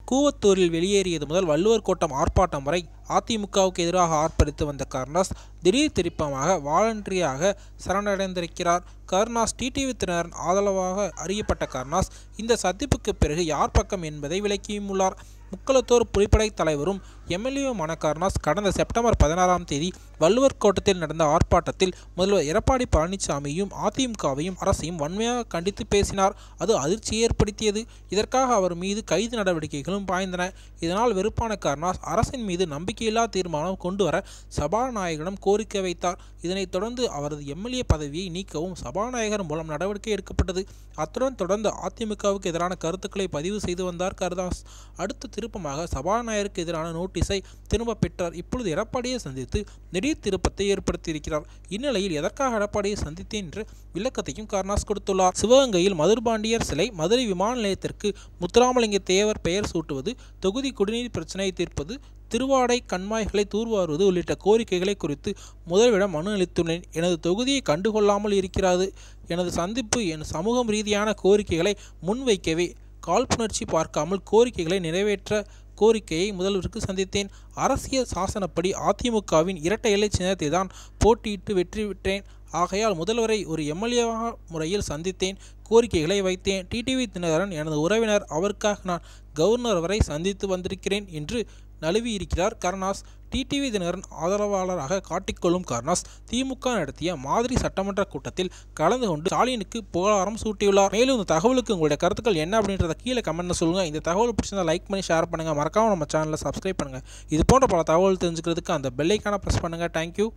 கூவத்தூரில் வெளியேறியது முதல் வள்ளுவர் கோட்டம் ஆர்ப்பாட்டம் வரை அதிமுகவுக்கு எதிராக ஆர்ப்பரித்து வந்த கருணாஸ் திடீர் திருப்பமாக வாலண்டரியாக சரணடைந்திருக்கிறார். கருணாஸ் டிடிவி தினரன் ஆதரவாக அறியப்பட்ட கருணாஸ் இந்த சந்திப்புக்கு பிறகு யார் பக்கம் என்பதை விளக்கியும் உள்ளார். முக்களத்தோர் புலிப்படை தலைவரும் எம்எல்ஏவுமான கருணாஸ் கடந்த செப்டம்பர் பதினாறாம் தேதி வள்ளுவர் கோட்டத்தில் நடந்த ஆர்ப்பாட்டத்தில் முதல்வர் எடப்பாடி பழனிசாமியும் அதிமுகவையும் அரசையும் வன்மையாக கண்டித்து பேசினார். அது அதிர்ச்சியை ஏற்படுத்தியது. இதற்காக அவர் மீது கைது நடவடிக்கைகளும் பாய்ந்தன. இதனால் வெறுப்பான கருணாஸ் அரசின் மீது நம்பிக்கையில்லா தீர்மானம் கொண்டு வர சபாநாயகரிடம் கோரிக்கை வைத்தார். இதனைத் தொடர்ந்து அவரது எம்எல்ஏ பதவியை நீக்கவும் சபாநாயகர் மூலம் நடவடிக்கை எடுக்கப்பட்டது. அத்துடன் தொடர்ந்து அதிமுகவுக்கு எதிரான கருத்துக்களை பதிவு செய்து வந்தார் கருதாஸ். அடுத்த திருப்பமாக சபாநாயகருக்கு எதிரான நோட்டீஸை திரும்ப பெற்றார். இப்பொழுது எடப்பாடியை சந்தித்து திடீர் திருப்பத்தை ஏற்படுத்தியிருக்கிறார். இந்நிலையில் எதற்காக எடப்பாடியை சந்தித்தேன் என்ற விளக்கத்தையும் கருணாஸ் கொடுத்துள்ளார். சிவகங்கையில் மதுர்பாண்டியர் சிலை மதுரை விமான நிலையத்திற்கு முத்துராமலிங்க தேவர் பெயர் சூட்டுவது தொகுதி குடிநீர் பிரச்சனையை தீர்ப்பது திருவாடை கண்மாய்களை தூர்வாருவது உள்ளிட்ட கோரிக்கைகளை குறித்து முதல்விடம் மனு அளித்துள்ளேன். எனது தொகுதியை கண்டுகொள்ளாமல் இருக்கிறது. எனது சந்திப்பு என் சமூகம் ரீதியான கோரிக்கைகளை முன்வைக்கவே காழ்ப்புணர்ச்சி பார்க்காமல் கோரிக்கைகளை நிறைவேற்ற கோரிக்கையை முதல்வருக்கு சந்தித்தேன். அரசியல் சாசனப்படி அதிமுகவின் இரட்டை இலை சின்னத்தை தான் போட்டியிட்டு வெற்றி பெற்றேன். ஆகையால் முதல்வரை ஒரு எம்எல்ஏவாக முறையில் சந்தித்தேன். கோரிக்கைகளை வைத்தேன். டிடிவி தினகரன் எனது உறவினர் அவருக்காக நான் கவர்னர் வரை சந்தித்து வந்திருக்கிறேன் என்று நழுவியிருக்கிறார் கருணாஸ். டிடிவி தினகரன் ஆதரவாளராக காட்டிக்கொள்ளும் கருணாஸ் திமுக நடத்திய மாதிரி சட்டமன்ற கூட்டத்தில் கலந்து கொண்டு ஸ்டாலினுக்கு புகழாரம் சூட்டியுள்ளார். மேலும் இந்த தகவலுக்கு உங்களுடைய கருத்துக்கள் என்ன அப்படின்றத கீழே கமெண்ட்னு சொல்லுங்கள் இந்த தகவல் பிடிச்சிருந்தா லைக் பண்ணி ஷேர் பண்ணுங்கள் மறக்காம நம்ம சேனலில் சப்ஸ்கிரைப் பண்ணுங்கள் இது போன்ற பல தகவல் தெரிஞ்சுக்கிறதுக்கு அந்த பெல்லைக்கான ப்ரெஸ் பண்ணுங்கள் தேங்க்யூ